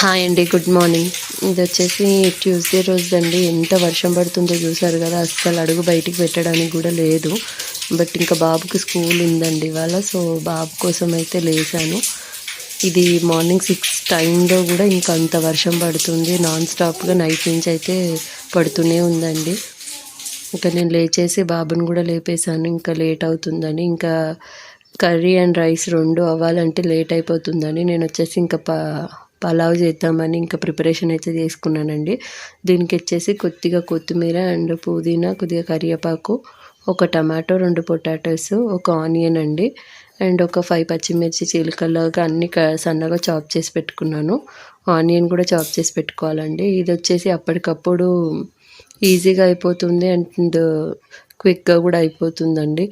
Hi అండి good morning. ఇది వచ్చేసి ట్యూస్డే రోజు అండి ఎంత వర్షం పడుతుందో చూసారు కదా అస్సలు అడుగు బయటికి పెట్టడానికి కూడా లేదు. బట్ ఇంకా బాబుకి స్కూల్ ఉందండి ఇవాళ సో బాబు కోసం అయితే లేచాను. ఇది మార్నింగ్ సిక్స్ టైంలో కూడా ఇంకా అంత వర్షం పడుతుంది. నాన్ స్టాప్గా నైట్ నుంచి అయితే పడుతూనే ఉందండి. ఇంకా నేను లేచేసి బాబుని కూడా లేపేశాను. ఇంకా లేట్ అవుతుందని ఇంకా కర్రీ అండ్ రైస్ రెండు అవ్వాలంటే లేట్ అయిపోతుందని నేను వచ్చేసి ఇంకా పా పలావ్ చేద్దామని ఇంకా ప్రిపరేషన్ అయితే చేసుకున్నానండి. దీనికి వచ్చేసి కొద్దిగా కొత్తిమీర అండ్ పుదీనా కొద్దిగా కరివేపాకు ఒక టమాటో రెండు పొటాటోస్ ఒక ఆనియన్ అండి. అండ్ ఒక ఫైవ్ పచ్చిమిర్చి చీలికల్లాగా అన్ని సన్నగా చాప్ చేసి పెట్టుకున్నాను. ఆనియన్ కూడా చాప్ చేసి పెట్టుకోవాలండి. ఇది వచ్చేసి అప్పటికప్పుడు ఈజీగా అయిపోతుంది అండ్ క్విక్గా కూడా అయిపోతుందండి.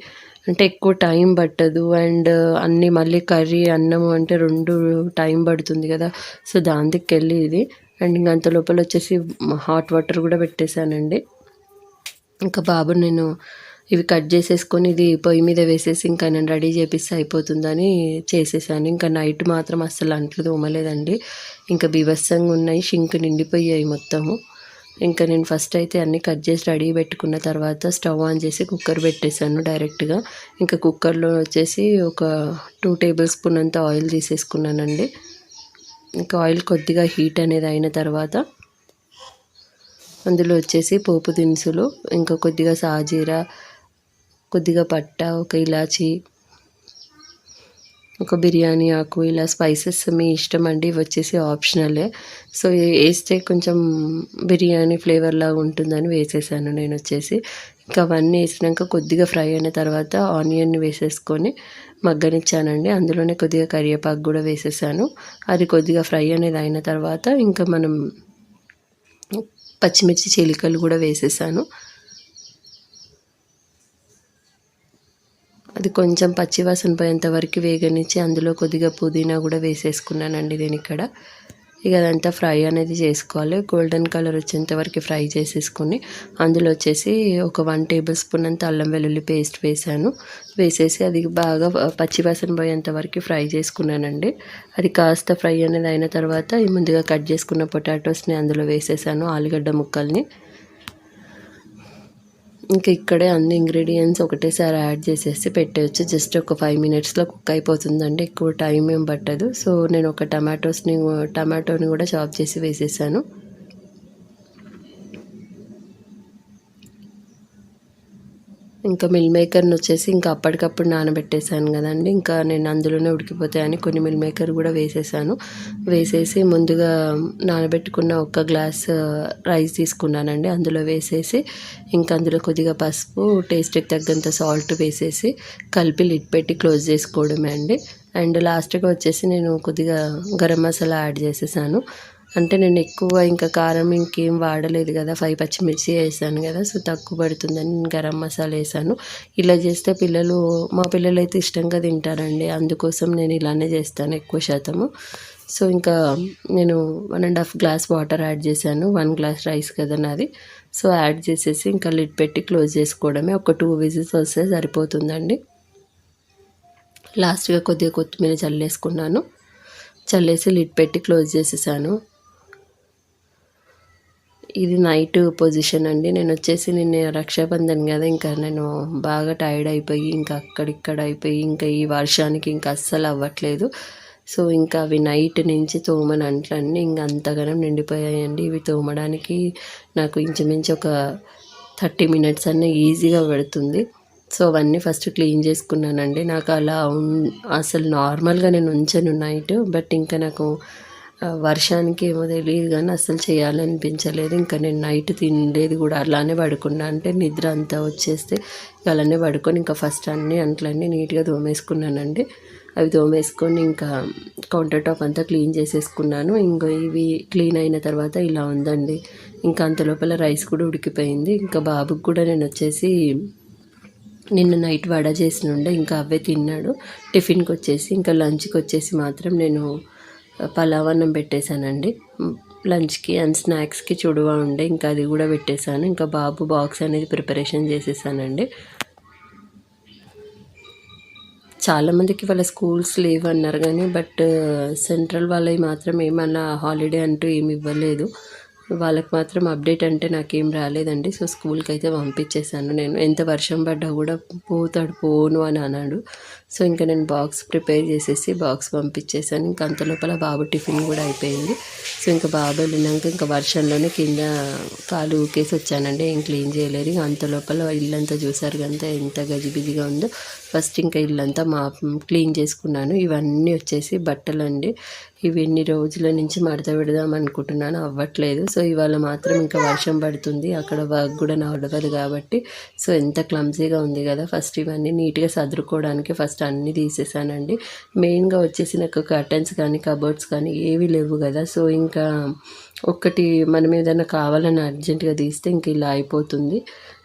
అంటే ఎక్కువ టైం పట్టదు. అండ్ uh, అన్నీ మళ్ళీ కర్రీ అన్నం అంటే రెండు టైం పడుతుంది కదా. సో దానికి వెళ్ళి ఇది. అండ్ ఇంక అంత లోపల వచ్చేసి హాట్ వాటర్ కూడా పెట్టేశానండి. ఇంకా బాబు నేను ఇవి కట్ చేసేసుకొని ఇది పొయ్యి మీద వేసేసి ఇంకా నేను రెడీ చేపిస్తే అయిపోతుందని చేసేసాను. ఇంకా నైట్ మాత్రం అస్సలు అంట్లు తోమలేదండి. ఇంకా బీభత్సంగా ఉన్నాయి. షింక్ నిండిపోయాయి మొత్తము. ఇంకా నేను ఫస్ట్ అయితే అన్నీ కట్ చేసి రెడీ పెట్టుకున్న తర్వాత స్టవ్ ఆన్ చేసి కుక్కర్ పెట్టేశాను డైరెక్ట్గా ఇంకా కుక్కర్లో వచ్చేసి ఒక టూ టేబుల్ స్పూన్ అంత ఆయిల్ తీసేసుకున్నానండి. ఇంకా ఆయిల్ కొద్దిగా హీట్ అనేది అయిన తర్వాత అందులో వచ్చేసి పోపు దినుసులు ఇంకా కొద్దిగా సాజీరా కొద్దిగా పట్ట ఒక ఇలాచీ ఒక బిర్యానీ ఆకు ఇలా స్పైసెస్ మీ ఇష్టం అండి ఇవి వచ్చేసి ఆప్షనలే సో వేస్తే కొంచెం బిర్యానీ ఫ్లేవర్ లాగా ఉంటుందని వేసేసాను నేను వచ్చేసి. ఇంకా అవన్నీ వేసినాక కొద్దిగా ఫ్రై అయిన తర్వాత ఆనియన్ వేసేసుకొని మగ్గనిచ్చానండి. అందులోనే కొద్దిగా కరివేపాకు కూడా వేసేసాను. అది కొద్దిగా ఫ్రై అనేది అయిన తర్వాత ఇంకా మనం పచ్చిమిర్చి చిలికలు కూడా వేసేసాను. అది కొంచెం పచ్చివాసన పోయేంత వరకు వేగనిచ్చి అందులో కొద్దిగా పుదీనా కూడా వేసేసుకున్నానండి నేను ఇక్కడ. ఇక అదంతా ఫ్రై అనేది చేసుకోవాలి. గోల్డెన్ కలర్ వచ్చేంత వరకు ఫ్రై చేసేసుకొని అందులో వచ్చేసి ఒక వన్ టేబుల్ స్పూన్ అంత అల్లం వెల్లుల్లి పేస్ట్ వేసాను. వేసేసి అది బాగా పచ్చివాసన పోయేంత వరకు ఫ్రై చేసుకున్నానండి. అది కాస్త ఫ్రై అనేది అయిన తర్వాత ముందుగా కట్ చేసుకున్న పొటాటోస్ని అందులో వేసేసాను ఆలుగడ్డ ముక్కల్ని. ఇంకా ఇక్కడే అన్ని ఇంగ్రీడియంట్స్ ఒకటేసారి యాడ్ చేసేసి పెట్టేయచ్చు. జస్ట్ ఒక ఫైవ్ మినిట్స్లో కుక్ అయిపోతుందండి. ఎక్కువ టైం ఏం పట్టదు. సో నేను ఒక టమాటోస్ని టమాటోని కూడా చాప్ చేసి వేసేసాను. ఇంకా మిల్ మేకర్ని వచ్చేసి ఇంకా అప్పటికప్పుడు నానబెట్టేశాను కదండి. ఇంకా నేను అందులోనే ఉడికిపోతాయని కొన్ని మిల్ మేకర్ కూడా వేసేసాను. వేసేసి ముందుగా నానబెట్టుకున్న ఒక గ్లాస్ రైస్ తీసుకున్నానండి. అందులో వేసేసి ఇంకా అందులో కొద్దిగా పసుపు టేస్ట్కి తగ్గంత సాల్ట్ వేసేసి కలిపి లిడ్ పెట్టి క్లోజ్ చేసుకోవడమే అండి. అండ్ లాస్ట్గా వచ్చేసి నేను కొద్దిగా గరం మసాలా యాడ్ చేసేసాను. అంటే నేను ఎక్కువ ఇంకా కారం ఇంకేం వాడలేదు కదా ఫైవ్ పచ్చిమిర్చి వేసాను కదా సో తక్కువ పడుతుందని నేను గరం మసాలా వేసాను. ఇలా చేస్తే పిల్లలు మా పిల్లలు అయితే ఇష్టంగా తింటారండి అందుకోసం నేను ఇలానే చేస్తాను ఎక్కువ శాతము. సో ఇంకా నేను one and half glass water add చేశాను వన్ గ్లాస్ రైస్ కదా నాది. సో యాడ్ చేసేసి ఇంకా లిడ్ పెట్టి క్లోజ్ చేసుకోవడమే ఒక టూ విజిల్స్ వస్తే సరిపోతుందండి. లాస్ట్గా కొద్దిగా కొత్తిమీర చల్లేసుకున్నాను. చల్లేసి లిడ్ పెట్టి క్లోజ్ చేసేసాను. ఇది నైట్ పొజిషన్ అండి. నేను వచ్చేసి నిన్న రక్షాబంధన్ కదా ఇంకా నేను బాగా టైర్డ్ అయిపోయి ఇంకా అక్కడిక్కడ అయిపోయి ఇంకా ఈ వర్షానికి ఇంకా అస్సలు అవ్వట్లేదు. సో ఇంకా అవి నైట్ నుంచి తోమని అంట్లన్నీ ఇంకా అంతగానం నిండిపోయాయండి. ఇవి తోమడానికి నాకు ఇంచుమించు ఒక థర్టీ మినిట్స్ అన్న ఈజీగా పెడుతుంది. సో అవన్నీ ఫస్ట్ క్లీన్ చేసుకున్నానండి. నాకు అలా అసలు నార్మల్గా నేను ఉంచాను నైట్ బట్ ఇంకా నాకు వర్షానికి ఏమో తెలియదు కానీ అసలు చేయాలనిపించలేదు. ఇంకా నేను నైట్ తినలేదు కూడా అలానే పడుకున్నా. అంటే నిద్ర అంతా వచ్చేస్తే అలానే పడుకొని ఇంకా ఫస్ట్ అన్నీ అంట్లన్నీ నీట్గా తోమేసుకున్నానండి. అవి తోమేసుకొని ఇంకా కౌంటర్ టాప్ అంతా క్లీన్ చేసేసుకున్నాను. ఇంకా ఇవి క్లీన్ అయిన తర్వాత ఇలా ఉందండి. ఇంకా అంత లోపల రైస్ కూడా ఉడికిపోయింది. ఇంకా బాబుకి కూడా నేను వచ్చేసి నిన్న నైట్ వడ చేసినుండే ఇంకా అవే తిన్నాడు. టిఫిన్కి వచ్చేసి ఇంకా లంచ్కి వచ్చేసి మాత్రం నేను పలావ్ అన్నం పెట్టేశానండి లంచ్కి అండ్ స్నాక్స్కి చుడువా ఉండే ఇంకా అది కూడా పెట్టేశాను. ఇంకా బాబు బాక్స్ అనేది ప్రిపరేషన్ చేసేసానండి. చాలామందికి వాళ్ళ స్కూల్స్ లేవు అన్నారు కానీ బట్ సెంట్రల్ వాళ్ళవి మాత్రం ఏమన్నా హాలిడే అంటూ ఏమి ఇవ్వలేదు. వాళ్ళకి మాత్రం అప్డేట్ అంటే నాకేం రాలేదండి. సో స్కూల్కి అయితే పంపించేశాను నేను. ఎంత వర్షం పడ్డా కూడా పోతాడు పోను అని అన్నాడు. సో ఇంకా నేను బాక్స్ ప్రిపేర్ చేసేసి బాక్స్ పంపించేసాను. ఇంకా అంత లోపల బాబు టిఫిన్ కూడా అయిపోయింది. సో ఇంకా బాబు వెళ్ళినాక ఇంకా వర్షంలోనే కింద కాలు ఊకేసి వచ్చానండి. ఏం క్లీన్ చేయలేదు. ఇంకా అంత లోపల ఇల్లంతా చూసారు కంతా ఎంత గజిబిజిగా ఉందో. ఫస్ట్ ఇంకా ఇల్లంతా మా క్లీన్ చేసుకున్నాను. ఇవన్నీ వచ్చేసి బట్టలు అండి ఇవి ఎన్ని రోజుల నుంచి మడత పెడదాం అనుకుంటున్నాను. అవ్వట్లేదు. సో ఇవాళ మాత్రం ఇంకా వర్షం పడుతుంది. అక్కడ వర్క్ కూడా నడవదు కాబట్టి. సో ఎంత క్లమ్జీగా ఉంది కదా. ఫస్ట్ ఇవన్నీ నీట్గా సర్దుకోవడానికి ఫస్ట్ అన్నీ తీసేసానండి. మెయిన్గా వచ్చేసి నాకు కర్టన్స్ కానీ కబోర్డ్స్ కానీ ఏవి లేవు కదా. సో ఇంకా ఒక్కటి మనం ఏదైనా కావాలని అర్జెంటుగా తీస్తే ఇంక ఇలా అయిపోతుంది.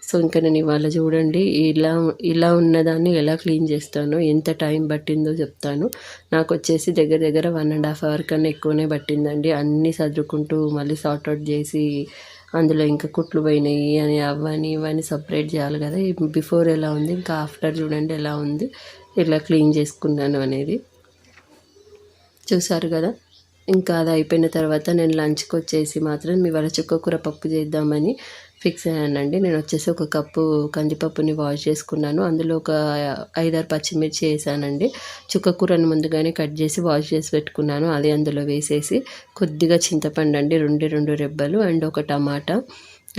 సో ఇంకా నేను ఇవాళ చూడండి ఇలా ఇలా ఉన్నదాన్ని ఎలా క్లీన్ చేస్తానో ఎంత టైం పట్టిందో చెప్తాను. నాకు వచ్చేసి దగ్గర దగ్గర వన్ అండ్ హాఫ్ అవర్ కన్నా ఎక్కువనే పట్టిందండి. అన్నీ సర్దుకుంటూ మళ్ళీ సార్ట్అవుట్ చేసి అందులో ఇంకా కుట్లు పోయినాయి అని అవని ఇవన్నీ సపరేట్ చేయాలి కదా. బిఫోర్ ఎలా ఉంది ఇంకా ఆఫ్టర్ చూడండి ఎలా ఉంది ఇలా క్లీన్ చేసుకున్నాను అనేది. చూసారు కదా? ఇంకా అది అయిపోయిన తర్వాత నేను లంచ్కి వచ్చేసి మాత్రం మీ వాళ్ళ చుక్కకూర పప్పు చేద్దామని ఫిక్స్ అయ్యానండి. నేను వచ్చేసి ఒక కప్పు కందిపప్పుని వాష్ చేసుకున్నాను. అందులో ఒక ఐదారు పచ్చిమిర్చి వేసానండి. చుక్కకూరను ముందుగానే కట్ చేసి వాష్ చేసి పెట్టుకున్నాను. అది అందులో వేసేసి కొద్దిగా చింతపండు అండి రెండు రెండు రెబ్బలు అండ్ ఒక టమాటా.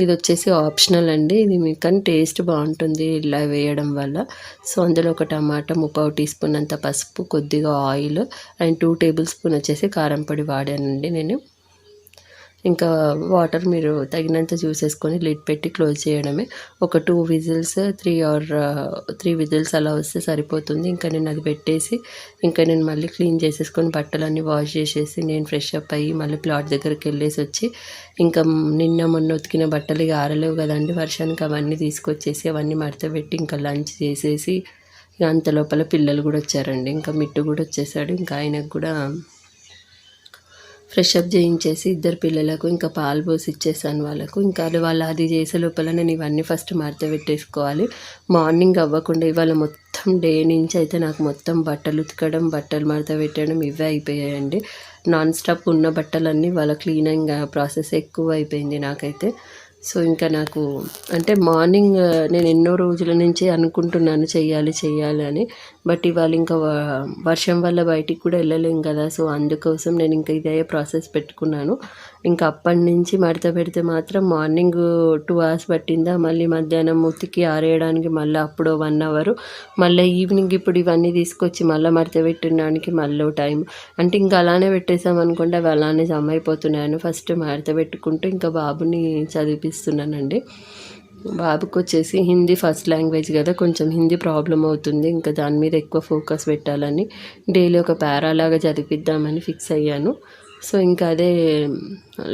ఇది వచ్చేసి ఆప్షనల్ అండి. ఇది మీకు కానీ టేస్ట్ బాగుంటుంది ఇలా వేయడం వల్ల. సో అందులో ఒక టమాటా ముప్పావు టీ స్పూన్ అంత పసుపు కొద్దిగా oil and two table spoon వచ్చేసి కారం పొడి వాడానండి నేను. ఇంకా వాటర్ మీరు తగినంత చూసేసుకొని లిడ్ పెట్టి క్లోజ్ చేయడమే. ఒక two whistles three or three whistles అలా వస్తే సరిపోతుంది. ఇంకా నేను అది పెట్టేసి ఇంకా నేను మళ్ళీ క్లీన్ చేసేసుకొని బట్టలన్నీ వాష్ చేసేసి నేను ఫ్రెష్ అప్ అయ్యి మళ్ళీ ప్లాట్ దగ్గరికి వెళ్ళేసి వచ్చి ఇంకా నిన్న మొన్న ఉతికిన బట్టలు ఇక ఆరలేవు కదండి వర్షానికి అవన్నీ తీసుకొచ్చేసి అవన్నీ మడత పెట్టి ఇంకా లంచ్ చేసేసి అంత లోపల పిల్లలు కూడా వచ్చారండి. ఇంకా మిట్టు కూడా వచ్చేసాడు. ఇంకా ఆయనకు కూడా ఫ్రెష్ అప్ చేయించేసి ఇద్దరు పిల్లలకు ఇంకా పాలు పోసి ఇచ్చేసాను వాళ్ళకు. ఇంకా అది వాళ్ళు అది చేసే లోపల నేను ఇవన్నీ ఫస్ట్ మడత పెట్టేసుకోవాలి. మార్నింగ్ అవ్వకుండా ఇవాళ మొత్తం డే నుంచి అయితే నాకు మొత్తం బట్టలు ఉతకడం బట్టలు మడత పెట్టడం ఇవే అయిపోయాయండి. నాన్ స్టాప్ ఉన్న బట్టలన్నీ వాళ్ళ క్లీనింగ్ ప్రాసెస్ ఎక్కువ అయిపోయింది నాకైతే. సో ఇంకా నాకు అంటే మార్నింగ్ నేను ఎన్నో రోజుల నుంచి అనుకుంటున్నాను చేయాలి చేయాలి అని. బట్ ఇవాళ ఇంకా వర్షం వల్ల బయటికి కూడా వెళ్ళలేం కదా. సో అందుకోసం నేను ఇంకా ఇదే ప్రాసెస్ పెట్టుకున్నాను. ఇంకా అప్పటి నుంచి మడత పెడితే మాత్రం మార్నింగ్ టూ అవర్స్ పట్టిందా మళ్ళీ మధ్యాహ్నం ఉతికి ఆరేయడానికి మళ్ళీ అప్పుడు వన్ అవర్. మళ్ళీ ఈవినింగ్ ఇప్పుడు ఇవన్నీ తీసుకొచ్చి మళ్ళీ మడత పెట్టడానికి మళ్ళీ టైం. అంటే ఇంకా అలానే పెట్టేసాం అనుకుంటే అవి అలానే జమ అయిపోతున్నాను ఫస్ట్ మడత పెట్టుకుంటూ ఇంకా బాబుని చదివిపిస్తున్నానండి. బాబుకి వచ్చేసి హిందీ ఫస్ట్ లాంగ్వేజ్ కదా కొంచెం హిందీ ప్రాబ్లం అవుతుంది ఇంకా దాని మీద ఎక్కువ ఫోకస్ పెట్టాలని డైలీ ఒక పారాలాగా చదివిద్దామని ఫిక్స్ అయ్యాను. సో ఇంకా అదే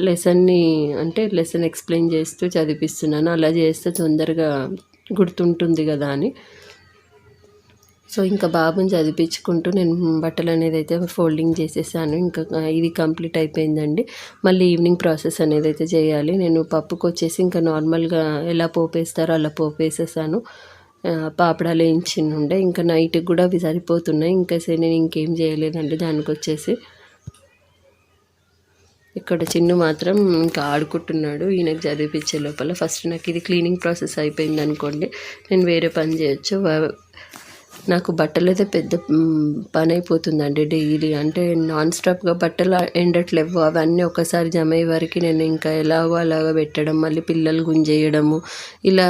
లెసన్ని అంటే లెసన్ ఎక్స్ప్లెయిన్ చేస్తూ చదివిస్తున్నాను. అలా చేస్తే తొందరగా గుర్తుంటుంది కదా అని. సో ఇంకా బాబుని చదివించుకుంటూ నేను బట్టలు అనేది అయితే ఫోల్డింగ్ చేసేసాను. ఇంకా ఇది కంప్లీట్ అయిపోయిందండి. మళ్ళీ ఈవినింగ్ ప్రాసెస్ అనేది అయితే చేయాలి. నేను పప్పుకు వచ్చేసి ఇంకా నార్మల్గా ఎలా పోపేస్తారో అలా పోపేసేసాను. పాపడాలు వేయించి ఉండే. ఇంకా నైట్కి కూడా అవి సరిపోతున్నాయి. ఇంకా సరే నేను ఇంకేం చేయలేదండి దానికి వచ్చేసి ఇక్కడ చిన్ను మాత్రం ఇంకా ఆడుకుంటున్నాడు. ఈయనకు చదివిపించే లోపల ఫస్ట్ నాకు ఇది క్లీనింగ్ ప్రాసెస్ అయిపోయింది అనుకోండి నేను వేరే పని చేయొచ్చు. నాకు బట్టలు అయితే పెద్ద పని అయిపోతుందండి డైలీ. అంటే నాన్ స్టాప్గా బట్టలు ఎండట్లేవు. అవన్నీ ఒకసారి జమ అయ్యే వరకు నేను ఇంకా ఎలాగో అలాగా పెట్టడం మళ్ళీ పిల్లలు గుంజేయడము. ఇలా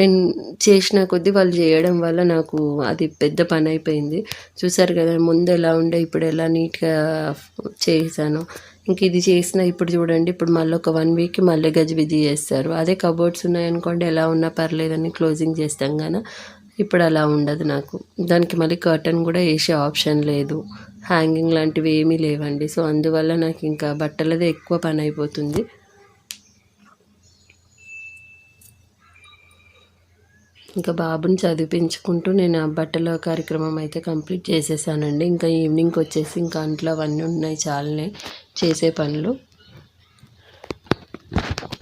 నేను చేసిన కొద్దీ వాళ్ళు చేయడం వల్ల నాకు అది పెద్ద పని అయిపోయింది చూసారు కదా ముందు ఎలా ఉండే ఇప్పుడు ఎలా నీట్గా చేశాను. ఇంక ఇది చేసిన ఇప్పుడు చూడండి ఇప్పుడు మళ్ళీ ఒక వన్ వీక్ మళ్ళీ గజిబిజి చేస్తారు. అదే కబోర్డ్స్ ఉన్నాయనుకోండి ఎలా ఉన్నా పర్లేదని క్లోజింగ్ చేస్తాం కానీ ఇప్పుడు అలా ఉండదు నాకు. దానికి మళ్ళీ కర్టన్ కూడా వేసే ఆప్షన్ లేదు. హ్యాంగింగ్ లాంటివి ఏమీ లేవండి. సో అందువల్ల నాకు ఇంకా బట్టలదే ఎక్కువ పని అయిపోతుంది. ఇంకా బాబుని చదివించుకుంటూ నేను ఆ బట్టల కార్యక్రమం అయితే కంప్లీట్ చేసేసానండి. ఇంకా ఈవినింగ్కి వచ్చేసి ఇంకా అంట్లో అవన్నీ ఉన్నాయి చాలనే. చేసే పనులు.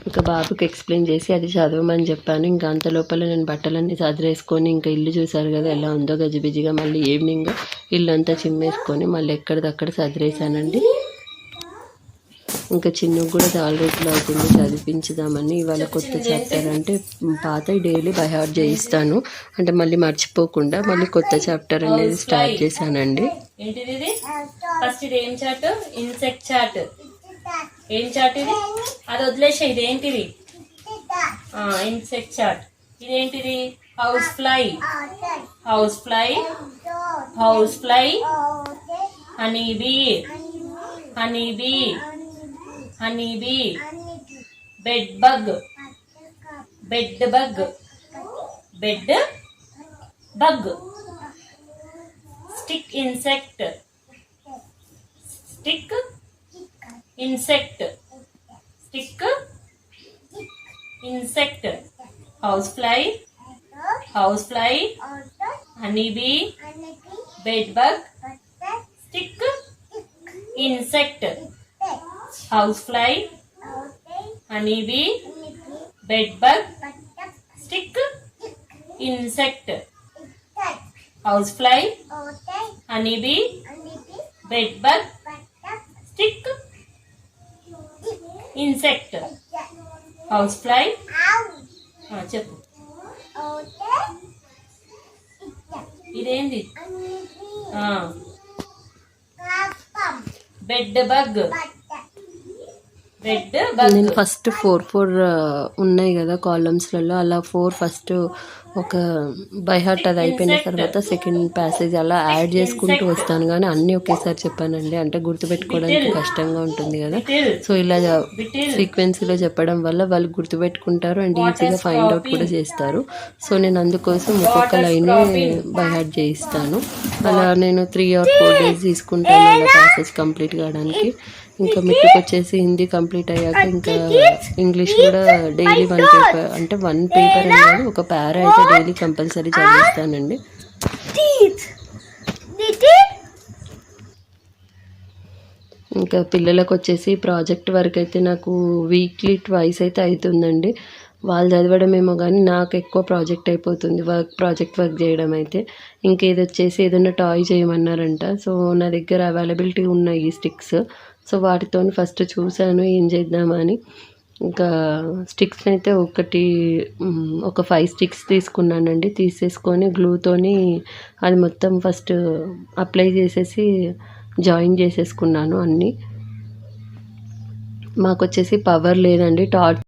ఇంకా బాబుకి ఎక్స్ప్లెయిన్ చేసి అది చదవమని చెప్పాను. ఇంకా అంత లోపల నేను బట్టలన్నీ సదిరేసుకొని ఇంకా ఇల్లు చూసారు కదా ఎలా ఉందో గజిబిజిగా మళ్ళీ ఈవినింగ్ ఇల్లు అంతా చిమ్మేసుకొని మళ్ళీ ఎక్కడిదక్కడ సదిరేసానండి ఇంకా చిన్న కూడా చాలా రోజులు అవుతుంది చదివించుదామని ఇవాళ కొత్త చాప్టర్ అంటే పాత డైలీ బై హార్ట్ చేయిస్తాను అంటే మళ్ళీ మర్చిపోకుండా మళ్ళీ కొత్త చాప్టర్ అనేది స్టార్ట్ చేశానండి ఏంటిది ఫస్ట్ ఇది ఏం ఇన్సెక్ట్ చార్ట్ ఏం ఇది అది వదిలేసే ఇది ఏంటిది ఇన్సెక్ట్ ఇదేంటిది house fly house fly house fly honey bee honey bee honey bee bed bug bed bug bed bug stick insect stick insect stick insect house fly house fly honey bee bed bug stick insect house fly honey bee bed bug stick insect. House fly honey bee bed bug stick insect. House fly. చెప్పు. ఇదేంది? Bed bug bed bug. నేను first four four ఉన్నాయి కదా కాలమ్స్లలో అలా four first ఒక by heart అది అయిపోయిన తర్వాత సెకండ్ ప్యాసేజ్ అలా యాడ్ చేసుకుంటూ వస్తాను కానీ అన్నీ ఒకేసారి చెప్పానండి. అంటే గుర్తుపెట్టుకోవడానికి కష్టంగా ఉంటుంది కదా. సో ఇలా సీక్వెన్స్లో చెప్పడం వల్ల వాళ్ళు గుర్తుపెట్టుకుంటారు అండ్ ఈజీగా ఫైండ్ అవుట్ కూడా చేస్తారు. సో నేను అందుకోసం ఒక్కొక్క లైన్ బై హార్ట్ చేయిస్తాను. అలా నేను త్రీ ఆర్ ఫోర్ డేస్ తీసుకుంటాను అలా ప్యాసేజ్ కంప్లీట్ కావడానికి. ఇంకా మిట్టుకు వచ్చేసి హిందీ కంప్లీట్ అయ్యాక ఇంకా ఇంగ్లీష్ కూడా డైలీ వన్ పేపర్ అంటే వన్ పేపర్ అని కాదు ఒక పారా అయితే డైలీ కంపల్సరీ చదివిస్తానండి. ఇంకా పిల్లలకు వచ్చేసి ప్రాజెక్ట్ వర్క్ అయితే నాకు వీక్లీ ట్వైస్ అయితే అవుతుందండి. వాళ్ళు చదవడమేమో కానీ నాకు ఎక్కువ ప్రాజెక్ట్ అయిపోతుంది. వర్క్ ప్రాజెక్ట్ వర్క్ చేయడం అయితే. ఇంకేది వచ్చేసి ఏదైనా టాయ్ చేయమన్నారంట. సో నా దగ్గర అవైలబిలిటీ ఉన్నాయి ఈ స్టిక్స్. సో వాటితో ఫస్ట్ చూశాను. ఏం చేద్దామని. ఇంకా స్టిక్స్ అయితే ఒకటి ఒక ఫైవ్ స్టిక్స్ తీసుకున్నానండి. తీసేసుకొని గ్లూతోని అది మొత్తం ఫస్ట్ అప్లై చేసేసి జాయిన్ చేసేసుకున్నాను అన్నీ. మాకు వచ్చేసి పవర్ లేదండి. టార్చ్